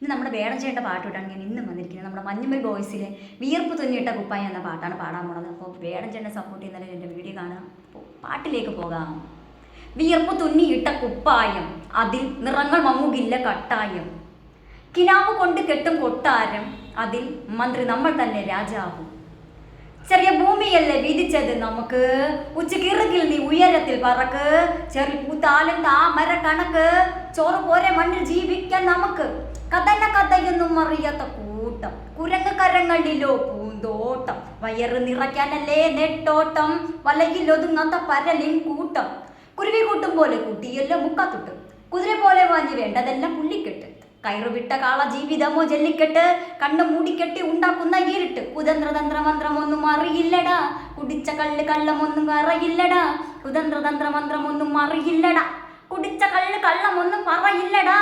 ഇന്ന് നമ്മുടെ വേടം ചെയ്യേണ്ട പാട്ടിട്ടാണ് ഞാൻ ഇന്നും വന്നിരിക്കുന്നത്. നമ്മുടെ മഞ്ഞുമൽ ബോയ്സിലെ വിയർപ്പ് തുന്നിയിട്ട കുപ്പായ എന്ന പാട്ടാണ് പാടാൻ പോണത്. അപ്പോൾ വേടം സപ്പോർട്ട് ചെയ്യുന്നതിൽ എന്റെ വീഡിയോ കാണാം അപ്പോൾ പാട്ടിലേക്ക് പോകാം. വിയർപ്പ് തുന്നിയിട്ട കുപ്പായം അതിൽ നിറങ്ങൾ മങ്ങുകില്ല കട്ടായം. കിനാവ് കൊണ്ട് കെട്ടും കൊട്ടാരം അതിൽ മന്ത്രി നമ്മൾ തന്നെ രാജാവും. ചെറിയ ഭൂമിയല്ലേ വിധിച്ചത് നമുക്ക്? ഉച്ചക്കിറുകിൽ നീ ഉയരത്തിൽ പറക്ക്. ചെറിയ പൂത്താലും താമര കണക്ക്. ചോറ് പോരെ മണ്ണിൽ ജീവിക്കാൻ നമുക്ക്. കഥന കഥയൊന്നും അറിയാത്ത കൂട്ടം. കുരങ്ങ് കരങ്ങളിലോ പൂന്തോട്ടം. വയറ് നിറയ്ക്കാനല്ലേ നെട്ടോട്ടം. വലയിൽ ഒതുങ്ങാത്ത പരലിൻ കൂട്ടം. കുരുവി കൂട്ടും പോലെ കുട്ടിയെല്ലാം മുക്കാത്തുട്ട്. കുതിര പോലെ വാങ്ങി വേണ്ടതെല്ലാം പുള്ളിക്കെട്ട്. കയറുവിട്ട കാള ജീവിതമോ ജല്ലിക്കെട്ട്. കണ്ണു മൂടിക്കെട്ടി ഉണ്ടാക്കുന്ന ഇരുട്ട്. കുതന്ത്ര തന്ത്ര മന്ത്രമൊന്നും അറിയില്ലടാ. കുടിച്ച കള്ള് കള്ളമൊന്നും അറിയില്ലടാ കുതന്ത്ര തന്ത്ര മന്ത്രമൊന്നും അറിയില്ലടാ. കുടിച്ച കള്ള് കള്ളമൊന്നും പറയില്ലടാ.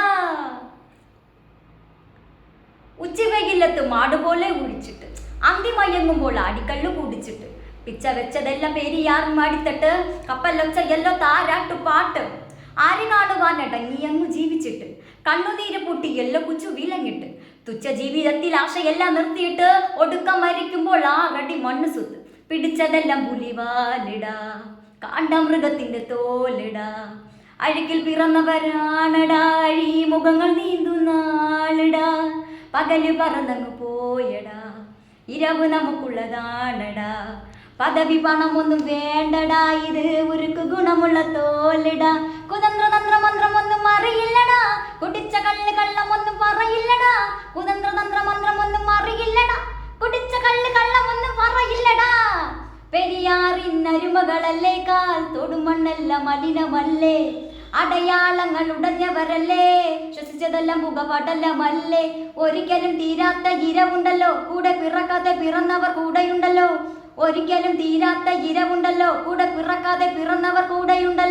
ഉച്ചവെയിലത്ത് മാടുപോലെ കുഴിച്ചിട്ട് അന്തി മയങ്ങുമ്പോൾ ആടിക്കള്ളു കുടിച്ചിട്ട് പിച്ച വെച്ചതെല്ലാം പേരിയാർ മാടിത്തട്ട് കപ്പലൊച്ച എല്ലോ താരാട്ടു പാട്ട് ആര് കാണുവാനട അങ്ങ് ജീവിച്ചിട്ട് കണ്ണുനീര് പൊട്ടി എല്ലോ കുച്ചു വിലങ്ങിട്ട് തുച്ഛ ജീവിതത്തിൽ ആശയെല്ലാം നിർത്തിയിട്ട് ഒടുക്കം മരിക്കുമ്പോൾ ആ കടി മണ്ണ് സുത്ത് പിടിച്ചതെല്ലാം പുലിവാലിടാ കാണ്ട മൃഗത്തിന്റെ തോലിടാ. അഴുക്കിൽ പിറന്നവരാണടാ അഴി മുഖങ്ങൾ നീന്തുന്നാളിടാ. പകൽ പറന്നങ്ങ് പോയടാ. ഇരവ് നമുക്കുള്ളതാണടാ. പദവി പണമൊന്നും വേണ്ടടാ. ഇത് ഉരുക്ക് ഗുണമുള്ള തോലിടാ. കുതന്ത്ര തന്ത്ര അറിയില്ലടാ. കുടിച്ച കള്ള് കള്ളമൊന്നും പറയില്ലടാ. കുതന്ത്ര തന്ത്ര അറിയില്ലടാ. കുടിച്ച കള്ള് കള്ളമൊന്നും പറയില്ലടാ. പെരിയാറിനരുമകളല്ലേ കാൽ തൊടുമണ്ണല്ല മലിനമല്ലേ? അടയാളങ്ങൾ ഉടഞ്ഞവരല്ലേ ശ്വസിച്ചതെല്ലാം മുഖപടലമല്ലേ ഒരിക്കലും തീരാത്ത ഇരവുണ്ടല്ലോ. കൂടെ പിറക്കാതെ പിറന്നവർ കൂടെയുണ്ടല്ലോ. ഒരിക്കലും തീരാത്ത ഇരവുണ്ടല്ലോ. കൂടെ പിറക്കാതെ പിറന്നവർ കൂടെയുണ്ടല്ലോ.